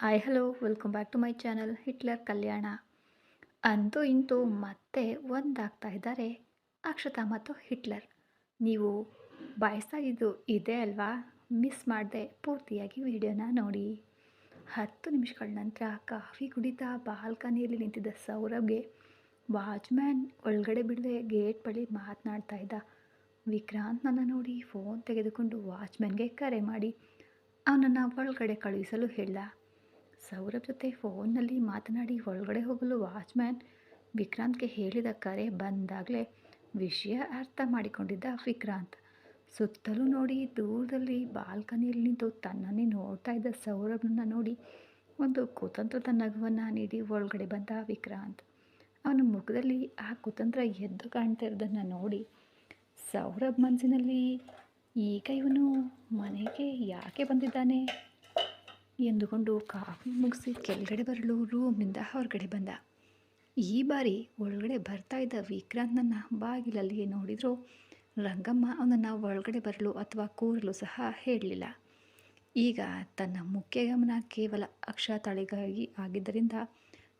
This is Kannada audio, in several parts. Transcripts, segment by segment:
Hi hello welcome back to my channel Hitler Kalyana ಅಂತೂ ಇಂತೂ ಮತ್ತೆ ಒಂದಾಗ್ತಾ ಇದ್ದಾರೆ ಅಕ್ಷತಾ ಮತ್ತು ಹಿಟ್ಲರ್. ನೀವು ಬಯಸ್ತಾ ಇದ್ದು ಇದೆ ಅಲ್ವಾ? ಮಿಸ್ ಮಾಡದೆ ಪೂರ್ತಿಯಾಗಿ ವಿಡಿಯೋನ ನೋಡಿ. ಹತ್ತು ನಿಮಿಷಗಳ ನಂತರ ಕಾಫಿ ಕುಡಿತಾ ಬಾಲ್ಕನಿಯಲ್ಲಿ ನಿಂತಿದ್ದ ಸೌರಭ್ಗೆ ವಾಚ್ಮ್ಯಾನ್ ಒಳಗಡೆ ಬಿಡದೆ ಗೇಟ್ ಬಳಿ ಮಾತನಾಡ್ತಾ ಇದ್ದ ವಿಕ್ರಾಂತ್ನನ್ನು ನೋಡಿ ಫೋನ್ ತೆಗೆದುಕೊಂಡು ವಾಚ್ಮ್ಯಾನ್ಗೆ ಕರೆ ಮಾಡಿ. ಅವನನ್ನು ಒಳಗಡೆ ಕಳುಹಿಸಲು ಹೇಳ್ದ. ಸೌರಭ್ ಜೊತೆ ಫೋನ್ನಲ್ಲಿ ಮಾತನಾಡಿ ಒಳಗಡೆ ಹೋಗಲು ವಾಚ್ಮ್ಯಾನ್ ವಿಕ್ರಾಂತ್ಗೆ ಹೇಳಿದ ಕರೆ ಬಂದಾಗಲೇ ವಿಷಯ ಅರ್ಥ ಮಾಡಿಕೊಂಡಿದ್ದ ವಿಕ್ರಾಂತ್. ಸುತ್ತಲೂ ನೋಡಿ ದೂರದಲ್ಲಿ ಬಾಲ್ಕನಿಯಲ್ಲಿ ನಿಂತು ತನ್ನನ್ನೇ ನೋಡ್ತಾ ಇದ್ದ ಸೌರಭ್ನ ನೋಡಿ ಒಂದು ಕುತಂತ್ರದ ನಗುವನ್ನು ನೀಡಿ ಒಳಗಡೆ ಬಂದ ವಿಕ್ರಾಂತ್. ಅವನ ಮುಖದಲ್ಲಿ ಆ ಕುತಂತ್ರ ಎದ್ದು ಕಾಣ್ತಾ ಇರೋದನ್ನು ನೋಡಿ ಸೌರಭ್ ಮನಸ್ಸಿನಲ್ಲಿ, ಈಗ ಇವನು ಮನೆಗೆ ಯಾಕೆ ಬಂದಿದ್ದಾನೆ? ಎಂದುಕೊಂಡು ಕಾಫಿ ಮುಗಿಸಿ ಕೆಳಗಡೆ ಬರಲು ರೂಮ್ನಿಂದ ಹೊರಗಡೆ ಬಂದ. ಈ ಬಾರಿ ಒಳಗಡೆ ಬರ್ತಾ ಇದ್ದ ವಿಕ್ರಾಂತನನ್ನು ಬಾಗಿಲಲ್ಲಿ ನೋಡಿದರೂ ರಂಗಮ್ಮ ಅವನನ್ನು ಒಳಗಡೆ ಬರಲು ಅಥವಾ ಕೂರಲು ಸಹ ಹೇಳಲಿಲ್ಲ. ಈಗ ತನ್ನ ಮುಖ್ಯ ಗಮನ ಕೇವಲ ಅಕ್ಷತಳಿಗಾಗಿ ಆಗಿದ್ದರಿಂದ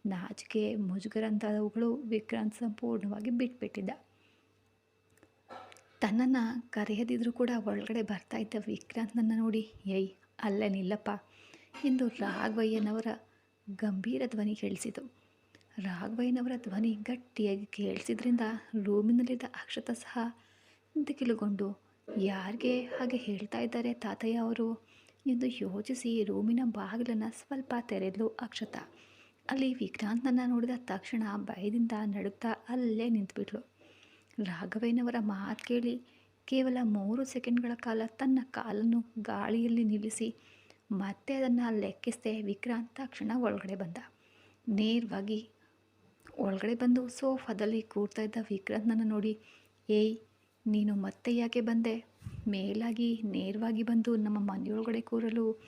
ನಾಚಿಕೆ ಮುಜುಗರಂಥವುಗಳು ವಿಕ್ರಾಂತ್ ಸಂಪೂರ್ಣವಾಗಿ ಬಿಟ್ಬಿಟ್ಟಿದ್ದ. ತನ್ನನ್ನು ಕರೆಯದಿದ್ರೂ ಕೂಡ ಒಳಗಡೆ ಬರ್ತಾ ಇದ್ದ ವಿಕ್ರಾಂತ್ನನ್ನು ನೋಡಿ, ಏಯ್, ಅಲ್ಲೇ ನಿಲ್ಲಪ್ಪ. ಎಂದು ರಾಘವಯ್ಯನವರ ಗಂಭೀರ ಧ್ವನಿ ಕೇಳಿಸಿತು ರಾಘವಯ್ಯನವರ ಧ್ವನಿ ಗಟ್ಟಿಯಾಗಿ ಕೇಳಿಸಿದ್ರಿಂದ ರೂಮಿನಲ್ಲಿದ್ದ ಅಕ್ಷತ ಸಹ ದಿಗಿಲುಗೊಂಡು ಯಾರಿಗೆ ಹಾಗೆ ಹೇಳ್ತಾ ಇದ್ದಾರೆ ತಾತಯ್ಯ ಅವರು? ಎಂದು ಯೋಚಿಸಿ ರೂಮಿನ ಬಾಗಿಲನ್ನು ಸ್ವಲ್ಪ ತೆರೆದಲು ಅಕ್ಷತ. ಅಲ್ಲಿ ವಿಕ್ರಾಂತನನ್ನು ನೋಡಿದ ತಕ್ಷಣ ಭಯದಿಂದ ನಡುಗ್ತಾ ಅಲ್ಲೇ ನಿಂತುಬಿಟ್ಲು. ರಾಘವಯ್ಯನವರ ಮಾತು ಕೇಳಿ ಕೇವಲ ಮೂರು ಸೆಕೆಂಡ್ಗಳ ಕಾಲ ತನ್ನ ಕಾಲನ್ನು ಗಾಳಿಯಲ್ಲಿ ನಿಲ್ಲಿಸಿ ಮತ್ತೆ ಅದನ್ನು ಲೆಕ್ಕಿಸದೆ ವಿಕ್ರಾಂತ ಕ್ಷಣ ಒಳಗಡೆ ಬಂದ. ನೇರವಾಗಿ, ಒಳಗಡೆ ಬಂದು ಸೋಫಾದಲ್ಲಿ ಕೂರ್ತಾ ಇದ್ದ ವಿಕ್ರಾಂತ್ನನ್ನು ನೋಡಿ. ಏಯ್, ನೀನು ಮತ್ತೆ ಯಾಕೆ ಬಂದೆ? ಮೇಲಾಗಿ, ನೇರವಾಗಿ ಬಂದು ನಮ್ಮ ಮನೆಯೊಳಗಡೆ ಕೂರಲು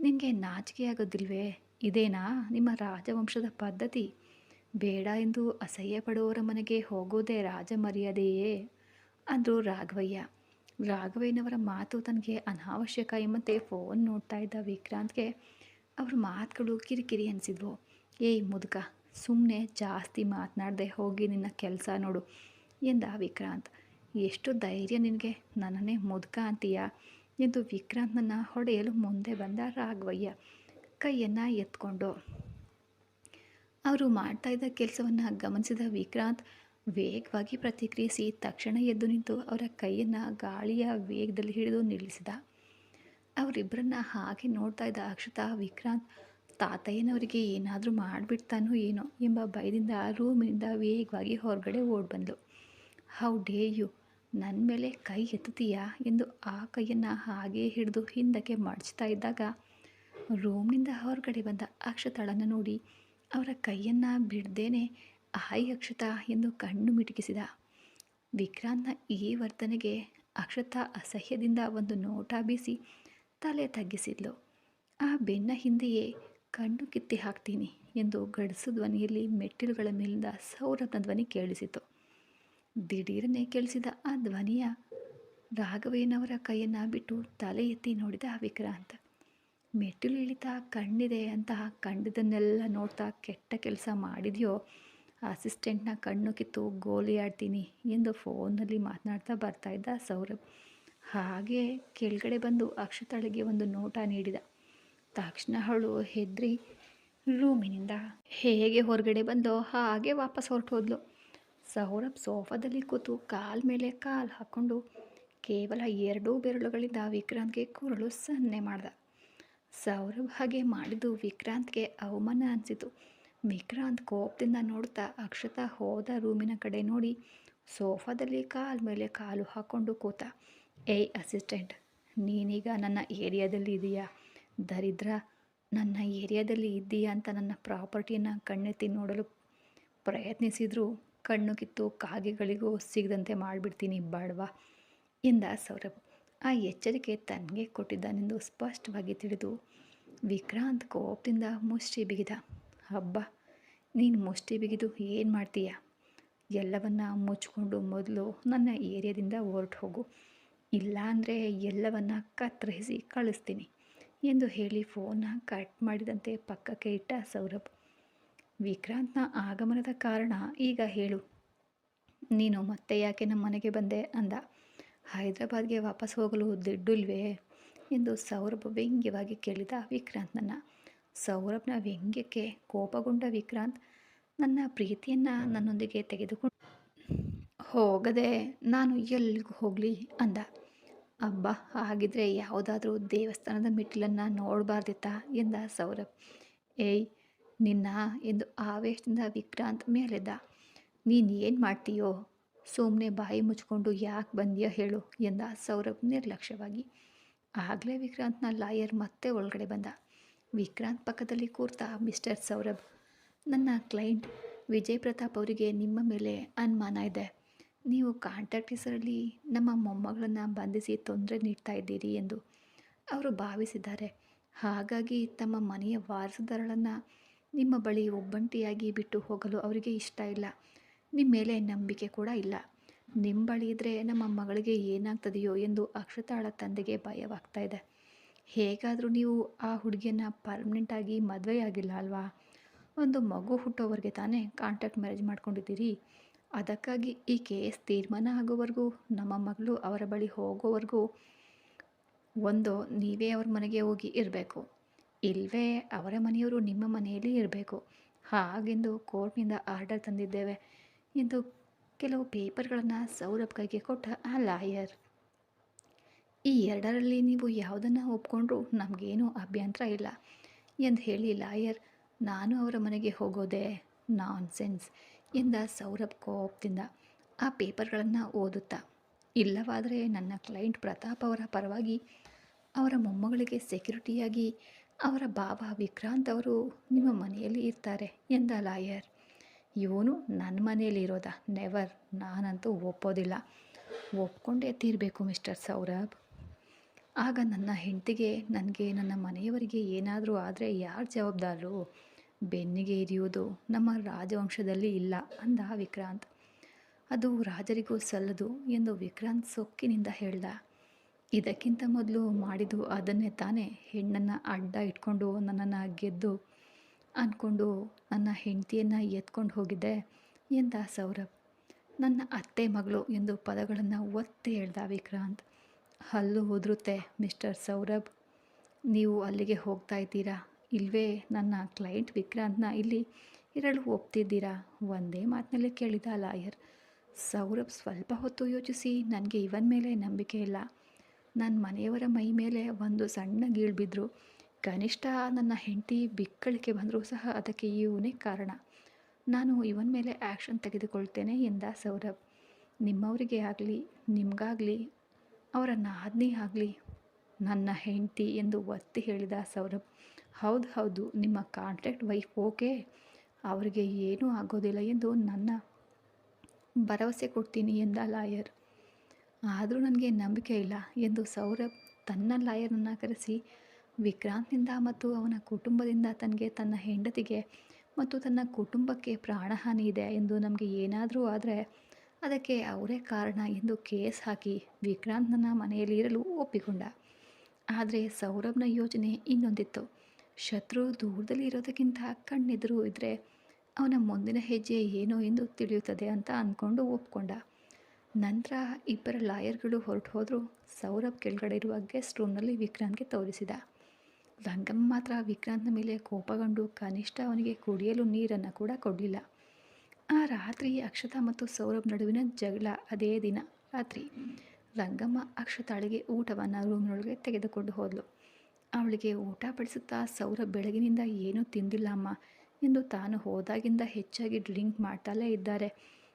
ನಿನಗೆ ನಾಚಿಕೆ ಆಗೋದಿಲ್ವೇ? ಇದೇನಾ ನಿಮ್ಮ ರಾಜವಂಶದ ಪದ್ಧತಿ? ಬೇಡ ಎಂದು ಅಸಹ್ಯ ಪಡುವವರ ಮನೆಗೆ ಹೋಗೋದೇ ರಾಜ ಮರ್ಯಾದೆಯೇ ಅಂದರು ರಾಘವಯ್ಯ. ರಾಘವಯ್ಯನವರ ಮಾತು ತನಗೆ ಅನಾವಶ್ಯಕ ಎಂಬಂತೆ ಫೋನ್ ನೋಡ್ತಾ ಇದ್ದ ವಿಕ್ರಾಂತ್ಗೆ ಅವ್ರ ಮಾತುಗಳು ಕಿರಿಕಿರಿ ಅನಿಸಿದ್ವು. ಏಯ್ ಮುದುಕ ಸುಮ್ಮನೆ ಜಾಸ್ತಿ ಮಾತನಾಡದೆ ಹೋಗಿ ನಿನ್ನ ಕೆಲಸ ನೋಡು ಎಂದ ವಿಕ್ರಾಂತ್. ಎಷ್ಟು ಧೈರ್ಯ ನಿನಗೆ, ನನ್ನನ್ನೇ ಮುದುಕ ಅಂತೀಯ ಎಂದು ವಿಕ್ರಾಂತ್ನನ್ನು ಹೊಡೆಯಲು ಮುಂದೆ ಬಂದ ರಾಘವಯ್ಯ ಕೈಯನ್ನು ಎತ್ಕೊಂಡು. ಅವರು ಮಾಡ್ತಾ ಇದ್ದ ಕೆಲಸವನ್ನು ಗಮನಿಸಿದ ವಿಕ್ರಾಂತ್ ವೇಗವಾಗಿ ಪ್ರತಿಕ್ರಿಯಿಸಿ ತಕ್ಷಣ ಎದ್ದು ನಿಂತು ಅವರ ಕೈಯನ್ನು ಗಾಳಿಯ ವೇಗದಲ್ಲಿ ಹಿಡಿದು ನಿಲ್ಲಿಸಿದ. ಅವರಿಬ್ಬರನ್ನ ಹಾಗೆ ನೋಡ್ತಾ ಇದ್ದ ಅಕ್ಷತಾ, ವಿಕ್ರಾಂತ್, ತಾತಯ್ಯನವರಿಗೆ ಏನಾದರೂ ಮಾಡಿಬಿಡ್ತಾನೋ ಏನೋ ಎಂಬ ಭಯದಿಂದ ರೂಮಿನಿಂದ ವೇಗವಾಗಿ ಹೊರಗಡೆ ಓಡ್ ಬಂದಳು ಹೌ ಡೇ ಯು? ನನ್ನ ಮೇಲೆ ಕೈ ಎತ್ತುತ್ತೀಯಾ? ಎಂದು ಆ ಕೈಯನ್ನು ಹಾಗೆ ಹಿಡಿದು ಹಿಂದಕ್ಕೆ ಮಡಚ್ತಾ ಇದ್ದಾಗ ರೂಮ್ನಿಂದ ಹೊರಗಡೆ ಬಂದ ಅಕ್ಷತಾಳನ್ನು ನೋಡಿ ಅವರ ಕೈಯನ್ನು ಬಿಡ್ದೇನೆ ಹಾಯ್ ಅಕ್ಷತಾ ಎಂದು ಕಣ್ಣು ಮಿಟುಕಿಸಿದ. ವಿಕ್ರಾಂತ್ನ ಈ ವರ್ತನೆಗೆ ಅಕ್ಷತಾ ಅಸಹ್ಯದಿಂದ ಒಂದು ನೋಟ ಬೀಸಿ ತಲೆ ತಗ್ಗಿಸಿದ್ಲು. ಆ ಬೆನ್ನ ಹಿಂದೆಯೇ ಕಣ್ಣು ಕಿತ್ತಿ ಹಾಕ್ತೀನಿ ಎಂದು ಗಡಸು ಧ್ವನಿಯಲ್ಲಿ ಮೆಟ್ಟಿಲುಗಳ ಮೇಲಿಂದ ಸೌರಭನ ಧ್ವನಿ ಕೇಳಿಸಿತು. ದಿಢೀರನೆ ಕೇಳಿಸಿದ ಆ ಧ್ವನಿಯ ರಾಘವೇನವರ ಕೈಯನ್ನು ಬಿಟ್ಟು ತಲೆ ಎತ್ತಿ ನೋಡಿದ ವಿಕ್ರಾಂತ್. ಮೆಟ್ಟಿಲು ಇಳಿತಾ ಕಣ್ಣಿದೆ ಅಂತ ಕಂಡಿದ್ದನ್ನೆಲ್ಲ ನೋಡ್ತಾ ಕೆಟ್ಟ ಕೆಲಸ ಮಾಡಿದೆಯೋ ಅಸಿಸ್ಟೆಂಟ್ನ ಕಣ್ಣು ಕಿತ್ತು ಗೋಲಿ ಆಡ್ತೀನಿ ಎಂದು ಫೋನಲ್ಲಿ ಮಾತನಾಡ್ತಾ ಇದ್ದ ಸೌರಭ್. ಹಾಗೆ ಕೆಳಗಡೆ ಬಂದು ಅಕ್ಷತಾಳಿಗೆ ಒಂದು ನೋಟ ನೀಡಿದ. ತಕ್ಷಣ ಅವಳು ಹೆದ್ರಿ ರೂಮಿನಿಂದ ಹೇಗೆ ಹೊರಗಡೆ ಬಂದೋ ಹಾಗೆ ವಾಪಸ್ ಹೊರಟು ಹೋದ್ಲು. ಸೌರಭ್ ಸೋಫಾದಲ್ಲಿ ಕೂತು ಕಾಲ್ ಮೇಲೆ ಕಾಲು ಹಾಕ್ಕೊಂಡು ಕೇವಲ ಎರಡೂ ಬೆರಳುಗಳಿಂದ ವಿಕ್ರಾಂತ್ಗೆ ಕೂರಲು ಸನ್ನೆ ಮಾಡ್ದ. ಸೌರಭ್ ಹಾಗೆ ಮಾಡಿದ್ದು ವಿಕ್ರಾಂತ್ಗೆ ಅವಮಾನ ಅನಿಸಿತು. ವಿಕ್ರಾಂತ್ ಕೋಪದಿಂದ ನೋಡ್ತಾ ಅಕ್ಷತಾ ಹೋದ ರೂಮಿನ ಕಡೆ ನೋಡಿ ಸೋಫಾದಲ್ಲಿ ಕಾಲ ಮೇಲೆ ಕಾಲು ಹಾಕ್ಕೊಂಡು ಕೂತ, ಏಯ್ ಅಸಿಸ್ಟೆಂಟ್, ನೀನೀಗ ನನ್ನ ಏರಿಯಾದಲ್ಲಿ ಇದೆಯಾ? ದರಿದ್ರ, ನನ್ನ ಏರಿಯಾದಲ್ಲಿ ಇದ್ದೀಯಾ ಅಂತ ನನ್ನ ಪ್ರಾಪರ್ಟಿಯನ್ನು ಕಣ್ಣೆತ್ತಿ ನೋಡಲು ಪ್ರಯತ್ನಿಸಿದರೂ. ಕಣ್ಣು ಕಿತ್ತು ಕಾಗೆಗಳಿಗೂ ಸಿಗದಂತೆ ಮಾಡಿಬಿಡ್ತೀನಿ ಬಾಡ್ವಾ, ಎಂದ ಸೌರಭ್. ಆ ಎಚ್ಚರಿಕೆ ತನಗೆ ಕೊಟ್ಟಿದ್ದಾನೆಂದು ಸ್ಪಷ್ಟವಾಗಿ ತಿಳಿದು ವಿಕ್ರಾಂತ್ ಕೋಪದಿಂದ ಮುಷ್ಟಿ ಬಿಗಿದ ಹಬ್ಬ, ನೀನು ಮುಷ್ಟಿ ಬಿಗಿದು ಏನು ಮಾಡ್ತೀಯ? ಎಲ್ಲವನ್ನ ಮುಚ್ಕೊಂಡು ಮೊದಲು ನನ್ನ ಏರಿಯಾದಿಂದ ಹೊರಟು ಹೋಗು. ಇಲ್ಲಾಂದರೆ ಎಲ್ಲವನ್ನ ಕತ್ತರಿಸಿ ಕಳಿಸ್ತೀನಿ ಎಂದು ಹೇಳಿ ಫೋನ್ನ ಕಟ್ ಮಾಡಿದಂತೆ ಪಕ್ಕಕ್ಕೆ ಇಟ್ಟ ಸೌರಭ್. ವಿಕ್ರಾಂತ್ನ ಆಗಮನದ ಕಾರಣ ಈಗ ಹೇಳು. ನೀನು ಮತ್ತೆ ಯಾಕೆ ನಮ್ಮ ಮನೆಗೆ ಬಂದೆ ಅಂದ. ಹೈದರಾಬಾದ್ಗೆ ವಾಪಸ್ ಹೋಗಲು ದುಡ್ಡಿಲ್ವೇ? ಎಂದು ಸೌರಭ್ ವ್ಯಂಗ್ಯವಾಗಿ ಕೇಳಿದ ವಿಕ್ರಾಂತ್ನನ್ನು. ಸೌರಭ್ನ ವ್ಯಂಗ್ಯಕ್ಕೆ ಕೋಪಗೊಂಡ ವಿಕ್ರಾಂತ್ ನನ್ನ ಪ್ರೀತಿಯನ್ನು ನನ್ನೊಂದಿಗೆ ತೆಗೆದುಕೊಂಡು ಹೋಗದೆ ನಾನು ಎಲ್ಲಿಗೂ ಹೋಗಲಿ ಅಂದ. ಅಬ್ಬ ಹಾಗಿದ್ರೆ ಯಾವುದಾದ್ರೂ ದೇವಸ್ಥಾನದ ಮೆಟ್ಟಿಲನ್ನು ನೋಡಬಾರ್ದಿತ್ತಾ ಎಂದ ಸೌರಭ್. ಏಯ್ ನಿನ್ನ ಎಂದು ಆವೇಶದಿಂದ ವಿಕ್ರಾಂತ್ ಮೇಲೆದ್ದ. ನೀನು ಏನು ಮಾಡ್ತೀಯೋ? ಸುಮ್ಮನೆ ಬಾಯಿ ಮುಚ್ಕೊಂಡು ಯಾಕೆ ಬಂದ್ಯೋ ಹೇಳು ಎಂದ ಸೌರಭ್ ನಿರ್ಲಕ್ಷ್ಯವಾಗಿ. ಆಗಲೇ ವಿಕ್ರಾಂತ್ನ ಲಾಯರ್ ಮತ್ತೆ ಒಳಗಡೆ ಬಂದ. ವಿಕ್ರಾಂತ್ ಪಕ್ಕದಲ್ಲಿ ಕೂರ್ತಾ ಮಿಸ್ಟರ್ ಸೌರಭ್, ನನ್ನ ಕ್ಲೈಂಟ್ ವಿಜಯ್ ಪ್ರತಾಪ್ ಅವರಿಗೆ ನಿಮ್ಮ ಮೇಲೆ ಅನುಮಾನ ಇದೆ. ನೀವು ಕಾಂಟ್ಯಾಕ್ಟ್ ಹೆಸರಲ್ಲಿ ನಮ್ಮ ಮೊಮ್ಮಗಳನ್ನು ಬಂಧಿಸಿ ತೊಂದರೆ ನೀಡ್ತಾ ಇದ್ದೀರಿ ಎಂದು ಅವರು ಭಾವಿಸಿದ್ದಾರೆ. ಹಾಗಾಗಿ ತಮ್ಮ ಮನೆಯ ವಾರಸುದಾರಳನ್ನು ನಿಮ್ಮ ಬಳಿ ಒಬ್ಬಂಟಿಯಾಗಿ ಬಿಟ್ಟು ಹೋಗಲು ಅವರಿಗೆ ಇಷ್ಟ ಇಲ್ಲ. ನಿಮ್ಮ ಮೇಲೆ ನಂಬಿಕೆ ಕೂಡ ಇಲ್ಲ. ನಿಮ್ಮ ಬಳಿ ಇದ್ದರೆ ನಮ್ಮ ಮಗಳಿಗೆ ಏನಾಗ್ತದೆಯೋ ಎಂದು ಅಕ್ಷತಾಳ ತಂದೆಗೆ ಭಯವಾಗ್ತಾ ಇದೆ. ಹೇಗಾದರೂ ನೀವು ಆ ಹುಡುಗಿಯನ್ನ ಪರ್ಮನೆಂಟಾಗಿ ಮದುವೆ ಆಗಿಲ್ಲ ಅಲ್ವಾ? ಒಂದು ಮಗು ಹುಟ್ಟೋವರೆಗೆ ತಾನೇ ಕಾಂಟ್ಯಾಕ್ಟ್ ಮ್ಯಾರೇಜ್ ಮಾಡ್ಕೊಂಡಿದ್ದೀರಿ. ಅದಕ್ಕಾಗಿ ಈ ಕೇಸ್ ತೀರ್ಮಾನ ಆಗೋವರೆಗೂ, ನಮ್ಮ ಮಗಳು ಅವರ ಬಳಿ ಹೋಗೋವರೆಗೂ ಒಂದು ನೀವೇ ಅವ್ರ ಮನೆಗೆ ಹೋಗಿ ಇರಬೇಕು. ಇಲ್ಲವೇ ಅವರ ಮನೆಯವರು ನಿಮ್ಮ ಮನೆಯಲ್ಲಿ ಇರಬೇಕು. ಹಾಗೆಂದು ಕೋರ್ಟ್ನಿಂದ ಆರ್ಡರ್ ತಂದಿದ್ದೇವೆ. ಎಂದು ಕೆಲವು ಪೇಪರ್ಗಳನ್ನು ಸೌರಭ್ ಕೈಗೆ ಕೊಟ್ಟ ಆ ಲಾಯರ್ ಈ ಎರಡರಲ್ಲಿ ನೀವು ಯಾವುದನ್ನು ಒಪ್ಕೊಂಡ್ರೂ ನಮಗೇನೂ ಅಭ್ಯಂತರ ಇಲ್ಲ. ಎಂದು ಹೇಳಿ ಲಾಯರ್, ನಾನು ಅವರ ಮನೆಗೆ ಹೋಗೋದೆ ನಾನ್ ಸೆನ್ಸ್ ಎಂದ ಸೌರಭ್ ಕೋಪದಿಂದ ಆ ಪೇಪರ್ಗಳನ್ನು ಓದುತ್ತಾ. ಇಲ್ಲವಾದರೆ ನನ್ನ ಕ್ಲೈಂಟ್ ಪ್ರತಾಪ್ ಅವರ ಪರವಾಗಿ ಅವರ ಮೊಮ್ಮಗಳಿಗೆ ಸೆಕ್ಯೂರಿಟಿಯಾಗಿ ಅವರ ಬಾಬಾ ವಿಕ್ರಾಂತ್ ಅವರು ನಿಮ್ಮ ಮನೆಯಲ್ಲಿ ಇರ್ತಾರೆ ಎಂದ ಲಾಯರ್. ಇವನು ನನ್ನ ಮನೆಯಲ್ಲಿ ಇರೋದ? ನೆವರ್, ನಾನಂತೂ ಒಪ್ಪೋದಿಲ್ಲ. ಒಪ್ಕೊಂಡೇ ತೀರಬೇಕು ಮಿಸ್ಟರ್ ಸೌರಭ್. ಆಗ ನನ್ನ ಹೆಂಡತಿಗೆ, ನನಗೆ, ನನ್ನ ಮನೆಯವರಿಗೆ ಏನಾದರೂ ಆದರೆ ಯಾರು ಜವಾಬ್ದಾರರು? ಬೆನ್ನಿಗೆ ಇರಿಯೋದು ನಮ್ಮ ರಾಜವಂಶದಲ್ಲಿ ಇಲ್ಲ ಅಂದ ವಿಕ್ರಾಂತ್. ಅದು ರಾಜರಿಗೂ ಸಲ್ಲದು ಎಂದು ವಿಕ್ರಾಂತ್ ಸೊಕ್ಕಿನಿಂದ ಹೇಳ್ದ. ಇದಕ್ಕಿಂತ ಮೊದಲು ಮಾಡಿದ್ದು ಅದನ್ನೇ ತಾನೇ, ಹೆಣ್ಣನ್ನು ಅಡ್ಡ ಇಟ್ಕೊಂಡು ನನ್ನನ್ನು ಗೆದ್ದು ಅಂದ್ಕೊಂಡು ನನ್ನ ಹೆಂಡತಿಯನ್ನು ಎತ್ಕೊಂಡು ಹೋಗಿದ್ದೆ ಎಂದ ಸೌರಭ್. ನನ್ನ ಅತ್ತೆ ಮಗಳು ಎಂದು ಪದಗಳನ್ನು ಒತ್ತಿ ಹೇಳ್ದ ವಿಕ್ರಾಂತ್. ಹಲ್ಲು ಉದುರುತ್ತೆ ಮಿಸ್ಟರ್ ಸೌರಭ್. ನೀವು ಅಲ್ಲಿಗೆ ಹೋಗ್ತಾ ಇದ್ದೀರಾ? ಇಲ್ವೇ ನನ್ನ ಕ್ಲೈಂಟ್ ವಿಕ್ರಾಂತ್ನ ಇಲ್ಲಿ ಇರಲು ಒಪ್ತಿದ್ದೀರಾ? ಒಂದೇ ಮಾತಿನಲ್ಲಿ ಕೇಳಿದ ಲಾಯರ್. ಸೌರಭ್ ಸ್ವಲ್ಪ ಹೊತ್ತು ಯೋಚಿಸಿ, ನನಗೆ ಇವನ್ ಮೇಲೆ ನಂಬಿಕೆ ಇಲ್ಲ. ನನ್ನ ಮನೆಯವರ ಮೈ ಮೇಲೆ ಒಂದು ಸಣ್ಣ ಗೀಳು ಬಿದ್ದರು ಕನಿಷ್ಠ ನನ್ನ ಹೆಂಡತಿ ಬಿಕ್ಕಳಿಕೆ ಬಂದರೂ ಸಹ ಅದಕ್ಕೆ ಇವನೇ ಕಾರಣ. ನಾನು ಇವನ ಮೇಲೆ ಆ್ಯಕ್ಷನ್ ತೆಗೆದುಕೊಳ್ತೇನೆ ಎಂದ ಸೌರಭ್. ನಿಮ್ಮವರಿಗೆ ಆಗಲಿ, ನಿಮಗಾಗಲಿ ಅವರ ಆಜ್ಞೆ ಆಗಲಿ ನನ್ನ ಹೆಂಡತಿ ಎಂದು ಒತ್ತಿ ಹೇಳಿದ ಸೌರಭ್, ಹೌದು ಹೌದು, ನಿಮ್ಮ ಕಾಂಟ್ರಾಕ್ಟ್ ವೈಫ್ ಓಕೆ, ಅವರಿಗೆ ಏನೂ ಆಗೋದಿಲ್ಲ ಎಂದು ನನ್ನ ಭರವಸೆ ಕೊಡ್ತೀನಿ ಎಂದ ಲಾಯರ್. ಆದರೂ ನನಗೆ ನಂಬಿಕೆ ಇಲ್ಲ ಎಂದು ಸೌರಭ್ ತನ್ನ ಲಾಯರನ್ನು ಕರೆಸಿ ವಿಕ್ರಾಂತ್ನಿಂದ ಮತ್ತು ಅವನ ಕುಟುಂಬದಿಂದ ತನಗೆ ತನ್ನ ಹೆಂಡತಿಗೆ ಮತ್ತು ತನ್ನ ಕುಟುಂಬಕ್ಕೆ ಪ್ರಾಣಹಾನಿ ಇದೆ ಎಂದು ನಮಗೆ ಏನಾದರೂ ಆದರೆ ಅದಕ್ಕೆ ಅವರೇ ಕಾರಣ ಎಂದು ಕೇಸ್ ಹಾಕಿ ವಿಕ್ರಾಂತ್ನ ಮನೆಯಲ್ಲಿ ಇರಲು ಒಪ್ಪಿಕೊಂಡ. ಆದರೆ ಸೌರಭ್ನ ಯೋಜನೆ ಇನ್ನೊಂದಿತ್ತು. ಶತ್ರು ದೂರದಲ್ಲಿ ಇರೋದಕ್ಕಿಂತ ಕಣ್ಣೆದುರು ಇದ್ದರೆ ಅವನ ಮುಂದಿನ ಹೆಜ್ಜೆ ಏನೋ ಎಂದು ತಿಳಿಯುತ್ತದೆ ಅಂತ ಅಂದ್ಕೊಂಡು ಒಪ್ಕೊಂಡ. ನಂತರ ಇಬ್ಬರ ಲಾಯರ್ಗಳು ಹೊರಟು ಹೋದರೂ ಸೌರಭ್ ಕೆಳಗಡೆ ಇರುವ ಗೆಸ್ಟ್ ರೂಮ್ನಲ್ಲಿ ವಿಕ್ರಾಂತ್ಗೆ ತೋರಿಸಿದ. ರಂಗಮ್ಮ ಮಾತ್ರ ವಿಕ್ರಾಂತ್ನ ಮೇಲೆ ಕೋಪಗೊಂಡು ಕನಿಷ್ಠ ಅವನಿಗೆ ಕುಡಿಯಲು ನೀರನ್ನು ಕೂಡ ಕೊಡಲಿಲ್ಲ. ಆ ರಾತ್ರಿ ಅಕ್ಷತಾ ಮತ್ತು ಸೌರಭ್ ನಡುವಿನ ಜಗಳ ಅದೇ ದಿನ ರಾತ್ರಿ. ರಂಗಮ್ಮ ಅಕ್ಷತಾಳಿಗೆ ಊಟವನ್ನು ರೂಮ್ನೊಳಗೆ ತೆಗೆದುಕೊಂಡು ಹೋದಳು ಅವಳಿಗೆ ಊಟ ಬಡಿಸುತ್ತಾ ಸೌರಭ್ ಬೆಳಗಿನಿಂದ ಏನೂ ತಿಂದಿಲ್ಲ ಅಮ್ಮ ಎಂದು ತಾನು ಹೋದಾಗಿಂದ ಹೆಚ್ಚಾಗಿ ಡ್ರಿಂಕ್ ಮಾಡ್ತಲೇ ಇದ್ದಾರೆ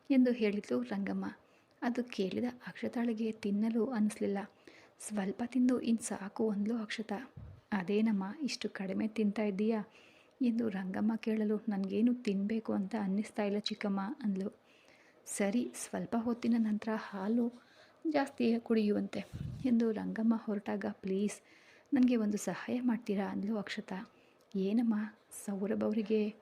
ಎಂದು ಹೇಳಿದ್ಲು ರಂಗಮ್ಮ. ಅದು ಕೇಳಿದ ಅಕ್ಷತಾಳಿಗೆ ತಿನ್ನಲು ಅನಿಸ್ಲಿಲ್ಲ. ಸ್ವಲ್ಪ ತಿಂದು ಇನ್ನು ಸಾಕು ಅಂದ್ಲು ಅಕ್ಷತಾ. ಅದೇನಮ್ಮ, ಇಷ್ಟು ಕಡಿಮೆ ತಿಂತಾ ಇದ್ದೀಯಾ? ಎಂದು ರಂಗಮ್ಮ ಕೇಳಲು ನನಗೇನು ತಿನ್ನಬೇಕು ಅಂತ ಅನ್ನಿಸ್ತಾ ಇಲ್ಲ ಚಿಕ್ಕಮ್ಮ ಅಂದಳು ಸರಿ, ಸ್ವಲ್ಪ ಹೊತ್ತಿನ ನಂತರ ಹಾಲು ಜಾಸ್ತಿ ಕುಡಿಯುವಂತೆ ಎಂದು ರಂಗಮ್ಮ ಹೊರಟಾಗ, ಪ್ಲೀಸ್, ನನಗೆ ಒಂದು ಸಹಾಯ ಮಾಡ್ತೀರಾ ಅಂದಳು ಅಕ್ಷತಾ. ಏನಮ್ಮ, ಸೌರಭ್ ಅವರಿಗೆ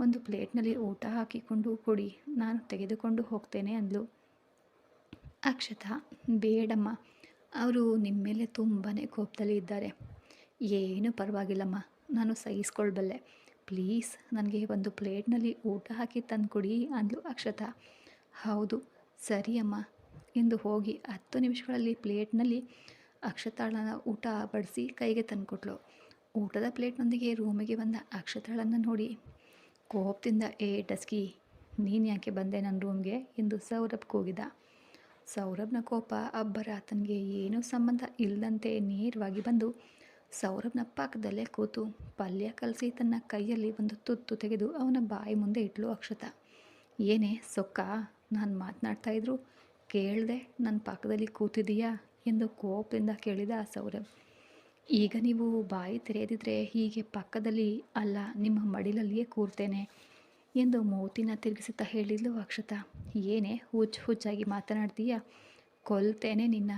ಒಂದು ಪ್ಲೇಟ್ನಲ್ಲಿ ಊಟ ಹಾಕಿಕೊಂಡು ಕೊಡಿ, ನಾನು ತೆಗೆದುಕೊಂಡು ಹೋಗ್ತೇನೆ ಅಂದಳು ಅಕ್ಷತಾ, ಬೇಡಮ್ಮ, ಅವರು ನಿಮ್ಮ ಮೇಲೆ ತುಂಬಾ ಕೋಪದಲ್ಲಿ ಇದ್ದಾರೆ. ಏನು ಪರವಾಗಿಲ್ಲಮ್ಮ ನಾನು ಸಹಿಸ್ಕೊಳ್ಬಲ್ಲೆ. ಪ್ಲೀಸ್ ನನಗೆ ಒಂದು ಪ್ಲೇಟ್ನಲ್ಲಿ ಊಟ ಹಾಕಿ ತಂದುಕೊಡಿ ಅಂದಳು ಅಕ್ಷತಾ. ಹೌದು, ಸರಿ ಅಮ್ಮ ಎಂದು ಹೋಗಿ ಹತ್ತು ನಿಮಿಷಗಳಲ್ಲಿ ಪ್ಲೇಟ್ನಲ್ಲಿ ಅಕ್ಷತಾಳನ ಊಟ ಬಡಿಸಿ ಕೈಗೆ ತಂದುಕೊಟ್ಲು. ಊಟದ ಪ್ಲೇಟ್ನೊಂದಿಗೆ ರೂಮಿಗೆ ಬಂದ ಅಕ್ಷತಾಳನ್ನು ನೋಡಿ. ಕೋಪದಿಂದ, ಏ ಡಸ್ಕಿ, ನೀನು ಯಾಕೆ ಬಂದೆ ನನ್ನ ರೂಮ್ಗೆ? ಎಂದು ಸೌರಭ್ ಕೂಗಿದ. ಸೌರಭ್ನ ಕೋಪ ಅಬ್ಬರ ಆತನಿಗೆ ಏನೂ ಸಂಬಂಧ ಇಲ್ಲದಂತೆ ನೇರವಾಗಿ ಬಂದು ಸೌರಭ್ನ ಪಕ್ಕದಲ್ಲೇ ಕೂತು ಪಲ್ಯ ಕಲಸಿ ತನ್ನ ಕೈಯಲ್ಲಿ ಒಂದು ತುತ್ತು ತೆಗೆದು ಅವನ ಬಾಯಿ ಮುಂದೆ ಇಟ್ಲು ಅಕ್ಷತ. ಏನೇ ಸೊಕ್ಕ, ನಾನು ಮಾತನಾಡ್ತಾ ಇದ್ರು, ಕೇಳಿದೆ ನನ್ನ ಪಕ್ಕದಲ್ಲಿ ಕೂತಿದೀಯಾ ಎಂದು ಕೋಪದಿಂದ ಕೇಳಿದ ಸೌರಭ್. ಈಗ ನೀವು ಬಾಯಿ ತೆರೆಯದಿದ್ರೆ ಹೀಗೆ ಪಕ್ಕದಲ್ಲಿ ಅಲ್ಲ, ನಿಮ್ಮ ಮಡಿಲಲ್ಲಿಯೇ ಕೂರ್ತೇನೆ ಎಂದು ಮೋತಿನ ತಿರುಗಿಸುತ್ತಾ ಹೇಳಿದ್ಲು ಅಕ್ಷತ. ಏನೇ ಹುಚ್ಚು ಹುಚ್ಚಾಗಿ ಮಾತನಾಡ್ತೀಯಾ? ಕೊಲ್ತೇನೆ ನಿನ್ನ.